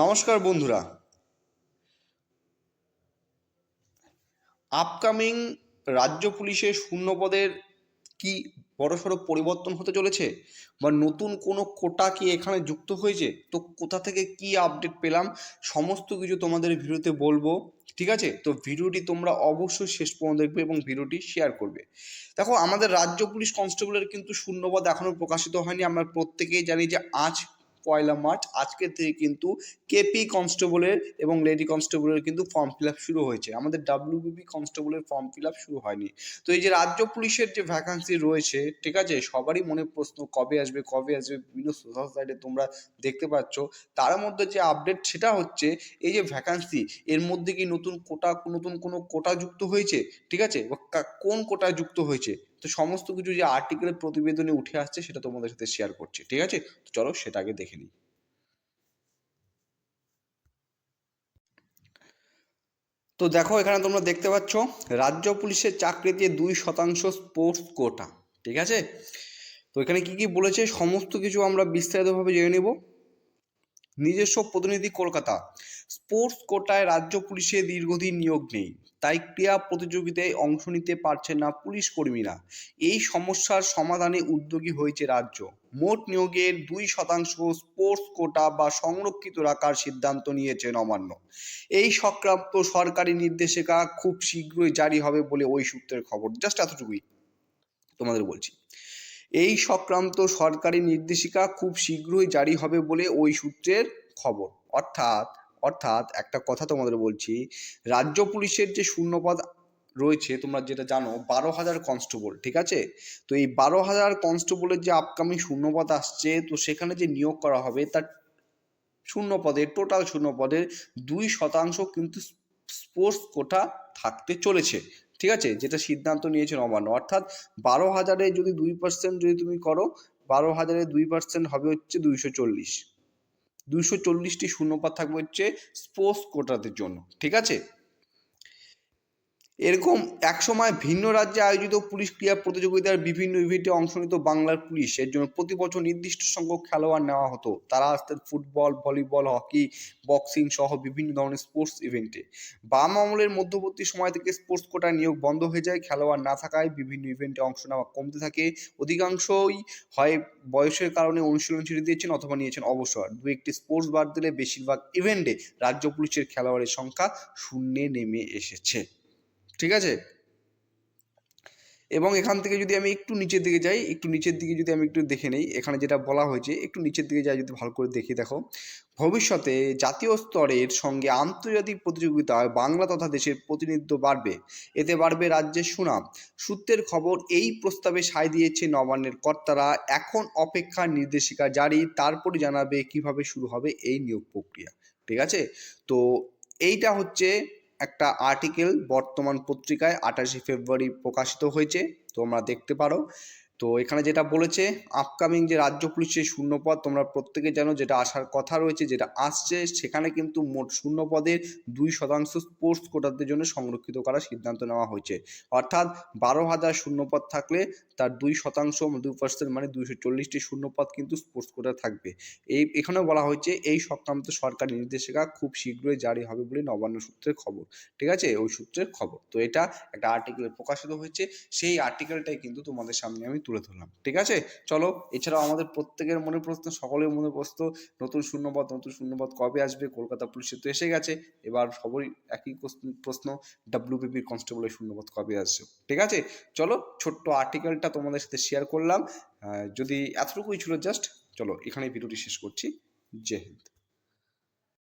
নমস্কার বন্ধুরা। আপকামিং রাজ্য পুলিশের শূন্যপদের কি বড়সড় পরিবর্তন হতে চলেছে? বা নতুন কোনো কোটা কি এখানে যুক্ত হয়েছে? তো কোথা থেকে কি আপডেট পেলাম? সমস্ত কিছু তোমাদের ভিডিওতে বলব, ঠিক আছে? তো ভিডিওটি তোমরা অবশ্যই শেষ পর্যন্ত দেখবে এবং ভিডিওটি শেয়ার করবে। দেখো, আমাদের রাজ্য পুলিশ কনস্টেবলের কিন্তু শূন্যপদ এখনও প্রকাশিত হয়নি। আমরা প্রত্যেকেই জানি যে আজ পয়লা মার্চ, আজকের থেকে কিন্তু কেপি কনস্টেবলের এবং লেডি কনস্টেবলের কিন্তু ফর্ম ফিল আপ শুরু হয়েছে। আমাদের ডাব্লিউবিপি কনস্টেবলের ফর্ম ফিল আপ শুরু হয়নি। তো এই যে রাজ্য পুলিশের যে ভ্যাকান্সি রয়েছে, ঠিক আছে? সবারই মনে প্রশ্ন, কবে আসবে কবে আসবে? বিভিন্ন সোশ্যাল সাইটে তোমরা দেখতে পাচ্ছ। তার মধ্যে যে আপডেট সেটা হচ্ছে, এই যে ভ্যাকান্সি এর মধ্যে কি নতুন কোটা, নতুন কোনো কোটা যুক্ত হয়েছে? ঠিক আছে? বা কোন কোটা যুক্ত হয়েছে? তো সমস্ত কিছু যে আর্টিকেলের প্রতিবেদনে উঠে আসছে সেটা তোমাদের সাথে শেয়ার করছি, ঠিক আছে? তো চলো সেটা আগে দেখে নিই। তো দেখো এখানে তোমরা দেখতে পাচ্ছ, রাজ্য পুলিশের চাকরিতে দুই শতাংশ স্পোর্টস কোটা ঠিক আছে? তো এখানে কি কি বলেছে সমস্ত কিছু আমরা বিস্তারিতভাবে জেনে নেব। নিজস্ব প্রতিনিধি কলকাতা স্পোর্টস কোটায় রাজ্য পুলিশে দীর্ঘদিন নিয়োগ নেই। তাই ক্রীড়া প্রতিযোগিতায় অংশ নিতে পারছে না পুলিশ কর্মীরা। এই সমস্যার সমাধানে উদ্যোগী হয়েছে রাজ্য। মোট নিয়োগের দুই শতাংশ স্পোর্টস কোটা বা সংরক্ষিত রাখার সিদ্ধান্ত নিয়েছে নবান্ন। এই সংক্রান্ত সরকারি নির্দেশিকা খুব শীঘ্রই জারি হবে বলে ওই সূত্রের খবর। জাস্ট এতটুকুই তোমাদের বলছি। এই সংক্রান্ত সরকারি নির্দেশিকা খুব শীঘ্রই জারি হবে বলে ওই সূত্রের খবর। অর্থাৎ অর্থাৎ একটা কথা তোমাদের বলছি, রাজ্য পুলিশের যে শূন্যপদ রয়েছে, তোমরা যেটা জানো, বারো হাজার কনস্টেবল, ঠিক আছে? তো এই বারো হাজার কনস্টেবলের যে আপকামিং শূন্যপদ আসছে, তো সেখানে যে নিয়োগ করা হবে, তার শূন্য পদের টোটাল শূন্য পদের দুই শতাংশ কিন্তু স্পোর্টস কোটা থাকতে চলেছে, ঠিক আছে? যেটা সিদ্ধান্ত নিয়েছে নবান্ন। অর্থাৎ বারো হাজারে যদি দুই পার্সেন্ট যদি তুমি করো, বারো হাজারে দুই পার্সেন্ট হবে হচ্ছে দুইশো চল্লিশ। দুইশো চল্লিশটি শূন্যপাত থাকবে হচ্ছে স্পোর্টস কোটাদের জন্য ঠিক আছে? এরকম একসময় ভিন্ন রাজ্যে আয়োজিত পুলিশ ক্রীড়া প্রতিযোগিতার বিভিন্ন ইভেন্টে অংশ নিত বাংলার পুলিশ। এর জন্য প্রতি বছর নির্দিষ্ট সংখ্যক খেলোয়াড় নেওয়া হতো। তারা আসতেন ফুটবল, ভলিবল, হকি, বক্সিং সহ বিভিন্ন ধরনের স্পোর্টস ইভেন্টে বাম আমলের মধ্যবর্তী সময় থেকে স্পোর্টস কোটায় নিয়োগ বন্ধ হয়ে যায়। খেলোয়াড় না থাকায় বিভিন্ন ইভেন্টে অংশ নেওয়া কমতে থাকে। অধিকাংশই হয় বয়সের কারণে অনুশীলন ছেড়ে দিয়েছেন অথবা নিয়েছেন অবসর। দু একটি স্পোর্টস বাদ দিলে বেশিরভাগ ইভেন্টে রাজ্য পুলিশের খেলোয়াড়ের সংখ্যা শূন্যে নেমে এসেছে। ঠিক আছে? এবং এখান থেকে যদি আমি একটু নিচের দিকে যাই, একটু নিচের দিকে যদি আমি একটু দেখে নেই, এখানে যেটা বলা হয়েছে, একটু নিচের দিকে যাই যদি ভালো করে দেখি, দেখো। ভবিষ্যতে জাতীয় স্তরের সঙ্গে আন্তর্জাতিক প্রতিযোগিতায় বাংলা তথা দেশের প্রতিনিধিত্ব বাড়বে। এতে বাড়বে রাজ্যের সুনাম। সূত্রের খবর, এই প্রস্তাবে সায় দিয়েছে নবান্নের কর্তারা। এখন অপেক্ষা নির্দেশিকা জারি, তারপরে জানাবে কীভাবে শুরু হবে এই নিয়োগ প্রক্রিয়া। ঠিক আছে? তো এইটা হচ্ছে একটা আর্টিকেল বর্তমান পত্রিকায় আঠাশে ফেব্রুয়ারি প্রকাশিত হয়েছে তোমরা দেখতে পারো। তো এখানে যেটা বলেছে আপকামিং যে রাজ্য পুলিশের শূন্যপদ তোমরা প্রত্যেকে জানো যেটা আসার কথা রয়েছে, যেটা আসছে, সেখানে কিন্তু মোট শূন্যপদের দুই শতাংশ স্পোর্টস কোটাদের জন্য সংরক্ষিত করার সিদ্ধান্ত নেওয়া হয়েছে। অর্থাৎ বারো হাজার শূন্যপদ থাকলে তার দুই শতাংশ, দুই পার্সেন্ট মানে দুইশো চল্লিশটি শূন্যপদ কিন্তু স্পোর্টস কোটা থাকবে। এই, এখানেও বলা হয়েছে, এই সংক্রান্ত সরকারি নির্দেশিকা খুব শীঘ্রই জারি হবে বলে নবান্ন সূত্রের খবর। ঠিক আছে? ওই সূত্রের খবর। তো এটা একটা আর্টিকেলে প্রকাশিত হয়েছে। সেই আর্টিকেলটাই কিন্তু তোমাদের সামনে আমি তুলে ধরলাম, ঠিক আছে? চলো, এছাড়াও আমাদের প্রত্যেকের মনে প্রশ্ন, সকলের মনে প্রশ্ন, নতুন শূন্যপদ নতুন শূন্যপদ কবে আসবে? কলকাতা পুলিশের তো এসে গেছে। এবার সবই একই প্রশ্ন ডাব্লিউবিপির কনস্টেবলের শূন্যপদ কবে আসছে ঠিক আছে? চলো, ছোট্ট আর্টিকেলটা তোমাদের সাথে শেয়ার করলাম। যদি এতটুকুই ছিল জাস্ট চলো এখানে ভিডিওটি শেষ করছি। জয় হিন্দ।